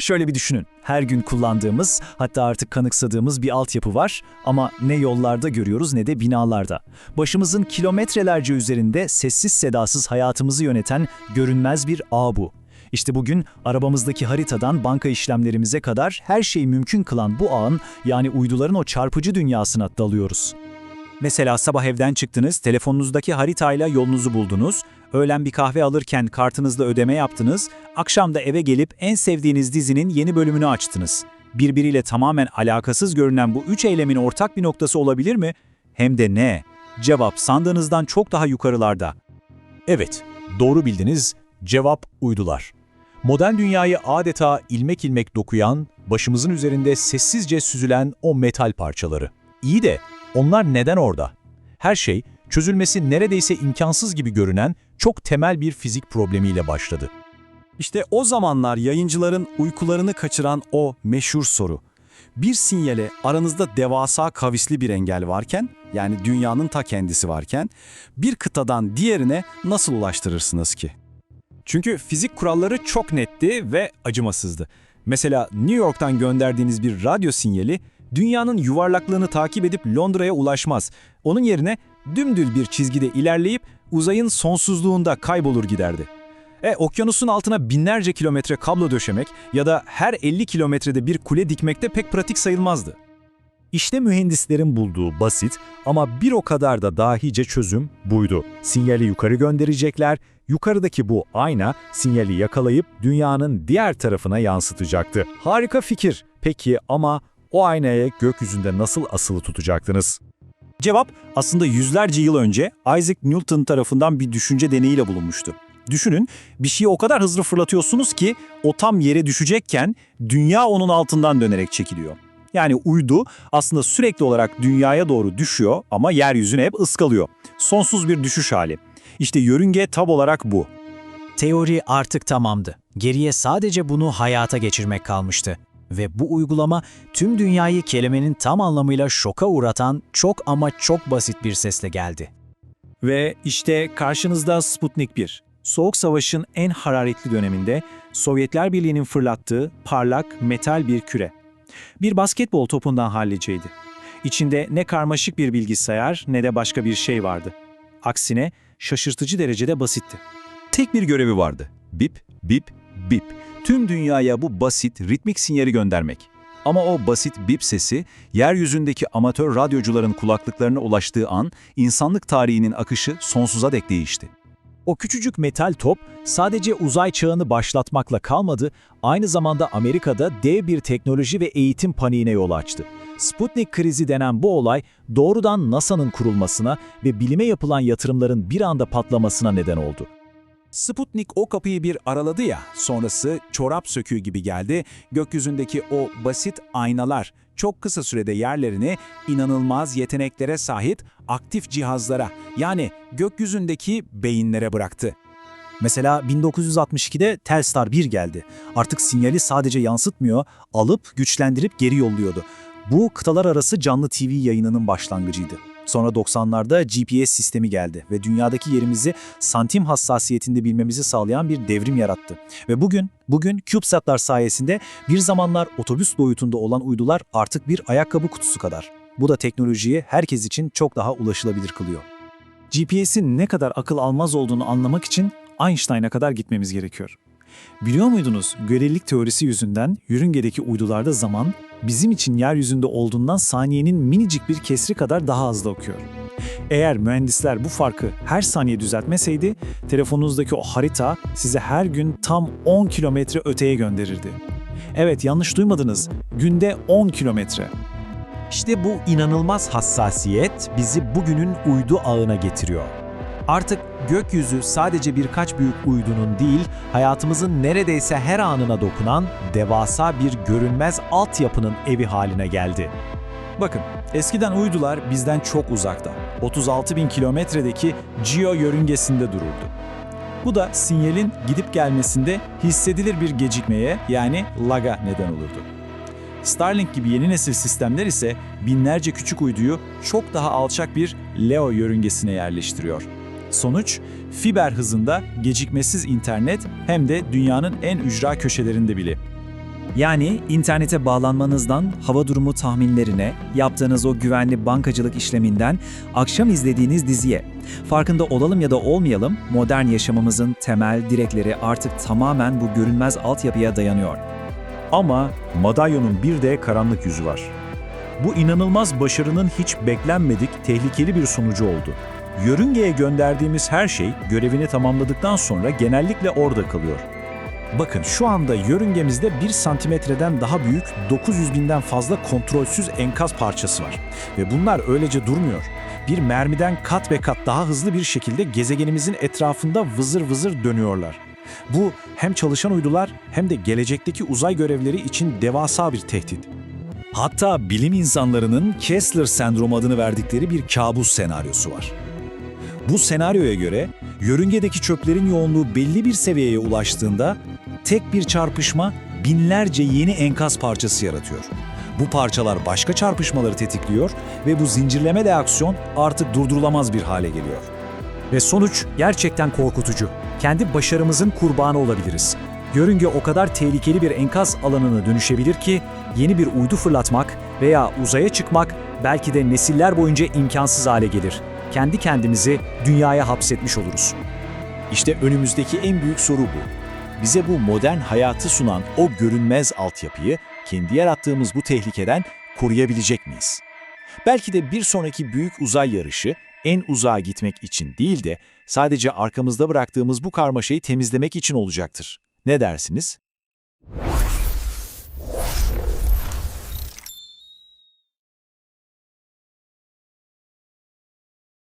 Şöyle bir düşünün. Her gün kullandığımız, hatta artık kanıksadığımız bir altyapı var ama ne yollarda görüyoruz ne de binalarda. Başımızın kilometrelerce üzerinde sessiz sedasız hayatımızı yöneten görünmez bir ağ bu. İşte bugün arabamızdaki haritadan banka işlemlerimize kadar her şeyi mümkün kılan bu ağın yani uyduların o çarpıcı dünyasına dalıyoruz. Mesela sabah evden çıktınız, telefonunuzdaki haritayla yolunuzu buldunuz, öğlen bir kahve alırken kartınızla ödeme yaptınız, akşam da eve gelip en sevdiğiniz dizinin yeni bölümünü açtınız. Birbiriyle tamamen alakasız görünen bu üç eylemin ortak bir noktası olabilir mi? Hem de ne? Cevap sandığınızdan çok daha yukarılarda. Evet, doğru bildiniz. Cevap uydular. Modern dünyayı adeta ilmek ilmek dokuyan, başımızın üzerinde sessizce süzülen o metal parçaları. İyi de onlar neden orada? Her şey çözülmesi neredeyse imkansız gibi görünen çok temel bir fizik problemiyle başladı. İşte o zamanlar yayıncıların uykularını kaçıran o meşhur soru. Bir sinyale aranızda devasa kavisli bir engel varken, yani dünyanın ta kendisi varken, bir kıtadan diğerine nasıl ulaştırırsınız ki? Çünkü fizik kuralları çok netti ve acımasızdı. Mesela New York'tan gönderdiğiniz bir radyo sinyali, dünyanın yuvarlaklığını takip edip Londra'ya ulaşmaz. Onun yerine dümdül bir çizgide ilerleyip uzayın sonsuzluğunda kaybolur giderdi. E, okyanusun altına binlerce kilometre kablo döşemek ya da her 50 kilometrede bir kule dikmek de pek pratik sayılmazdı. İşte mühendislerin bulduğu basit ama bir o kadar da dahice çözüm buydu. Sinyali yukarı gönderecekler, yukarıdaki bu ayna sinyali yakalayıp dünyanın diğer tarafına yansıtacaktı. Harika fikir. Peki ama o aynaya gökyüzünde nasıl asılı tutacaktınız? Cevap aslında yüzlerce yıl önce Isaac Newton tarafından bir düşünce deneyiyle bulunmuştu. Düşünün, bir şeyi o kadar hızlı fırlatıyorsunuz ki o tam yere düşecekken dünya onun altından dönerek çekiliyor. Yani uydu aslında sürekli olarak dünyaya doğru düşüyor ama yeryüzüne hep ıskalıyor. Sonsuz bir düşüş hali. İşte yörünge tab olarak bu. Teori artık tamamdı. Geriye sadece bunu hayata geçirmek kalmıştı. Ve bu uygulama tüm dünyayı kelimenin tam anlamıyla şoka uğratan çok ama çok basit bir sesle geldi. Ve işte karşınızda Sputnik 1. Soğuk Savaş'ın en hararetli döneminde Sovyetler Birliği'nin fırlattığı parlak metal bir küre. Bir basketbol topundan halliceydi. İçinde ne karmaşık bir bilgisayar ne de başka bir şey vardı. Aksine şaşırtıcı derecede basitti. Tek bir görevi vardı. Bip, bip, bip. Tüm dünyaya bu basit, ritmik sinyali göndermek. Ama o basit bip sesi, yeryüzündeki amatör radyocuların kulaklıklarına ulaştığı an, insanlık tarihinin akışı sonsuza dek değişti. O küçücük metal top sadece uzay çağını başlatmakla kalmadı, aynı zamanda Amerika'da dev bir teknoloji ve eğitim paniğine yol açtı. Sputnik krizi denen bu olay doğrudan NASA'nın kurulmasına ve bilime yapılan yatırımların bir anda patlamasına neden oldu. Sputnik o kapıyı bir araladı ya, sonrası çorap söküğü gibi geldi. Gökyüzündeki o basit aynalar çok kısa sürede yerlerini inanılmaz yeteneklere sahip aktif cihazlara yani gökyüzündeki beyinlere bıraktı. Mesela 1962'de Telstar 1 geldi. Artık sinyali sadece yansıtmıyor, alıp güçlendirip geri yolluyordu. Bu kıtalar arası canlı TV yayınının başlangıcıydı. Sonra 90'larda GPS sistemi geldi ve dünyadaki yerimizi santim hassasiyetinde bilmemizi sağlayan bir devrim yarattı. Ve bugün, bugün CubeSat'lar sayesinde bir zamanlar otobüs boyutunda olan uydular artık bir ayakkabı kutusu kadar. Bu da teknolojiyi herkes için çok daha ulaşılabilir kılıyor. GPS'in ne kadar akıl almaz olduğunu anlamak için Einstein'a kadar gitmemiz gerekiyor. Biliyor muydunuz görelilik teorisi yüzünden yörüngedeki uydularda zaman bizim için yeryüzünde olduğundan saniyenin minicik bir kesri kadar daha hızlı okuyor. Eğer mühendisler bu farkı her saniye düzeltmeseydi, telefonunuzdaki o harita size her gün tam 10 kilometre öteye gönderirdi. Evet yanlış duymadınız, günde 10 kilometre. İşte bu inanılmaz hassasiyet bizi bugünün uydu ağına getiriyor. Artık gökyüzü sadece birkaç büyük uydunun değil, hayatımızın neredeyse her anına dokunan devasa bir görünmez altyapının evi haline geldi. Bakın, eskiden uydular bizden çok uzakta. 36 bin kilometredeki Geo yörüngesinde dururdu. Bu da sinyalin gidip gelmesinde hissedilir bir gecikmeye yani lag'a neden olurdu. Starlink gibi yeni nesil sistemler ise binlerce küçük uyduyu çok daha alçak bir LEO yörüngesine yerleştiriyor. Sonuç, fiber hızında gecikmesiz internet hem de dünyanın en ücra köşelerinde bile. Yani internete bağlanmanızdan hava durumu tahminlerine, yaptığınız o güvenli bankacılık işleminden akşam izlediğiniz diziye. Farkında olalım ya da olmayalım, modern yaşamımızın temel direkleri artık tamamen bu görünmez altyapıya dayanıyor. Ama madalyonun bir de karanlık yüzü var. Bu inanılmaz başarının hiç beklenmedik tehlikeli bir sonucu oldu. Yörüngeye gönderdiğimiz her şey görevini tamamladıktan sonra genellikle orada kalıyor. Bakın şu anda yörüngemizde 1 santimetreden daha büyük 900 binden fazla kontrolsüz enkaz parçası var. Ve bunlar öylece durmuyor. Bir mermiden kat ve kat daha hızlı bir şekilde gezegenimizin etrafında vızır vızır dönüyorlar. Bu hem çalışan uydular hem de gelecekteki uzay görevleri için devasa bir tehdit. Hatta bilim insanlarının Kessler sendromu adını verdikleri bir kabus senaryosu var. Bu senaryoya göre yörüngedeki çöplerin yoğunluğu belli bir seviyeye ulaştığında tek bir çarpışma binlerce yeni enkaz parçası yaratıyor. Bu parçalar başka çarpışmaları tetikliyor ve bu zincirleme reaksiyon artık durdurulamaz bir hale geliyor. Ve sonuç gerçekten korkutucu. Kendi başarımızın kurbanı olabiliriz. Yörünge o kadar tehlikeli bir enkaz alanına dönüşebilir ki yeni bir uydu fırlatmak veya uzaya çıkmak belki de nesiller boyunca imkansız hale gelir. Kendi kendimizi dünyaya hapsetmiş oluruz. İşte önümüzdeki en büyük soru bu. Bize bu modern hayatı sunan o görünmez altyapıyı kendi yarattığımız bu tehlikeden koruyabilecek miyiz? Belki de bir sonraki büyük uzay yarışı en uzağa gitmek için değil de sadece arkamızda bıraktığımız bu karmaşayı temizlemek için olacaktır. Ne dersiniz?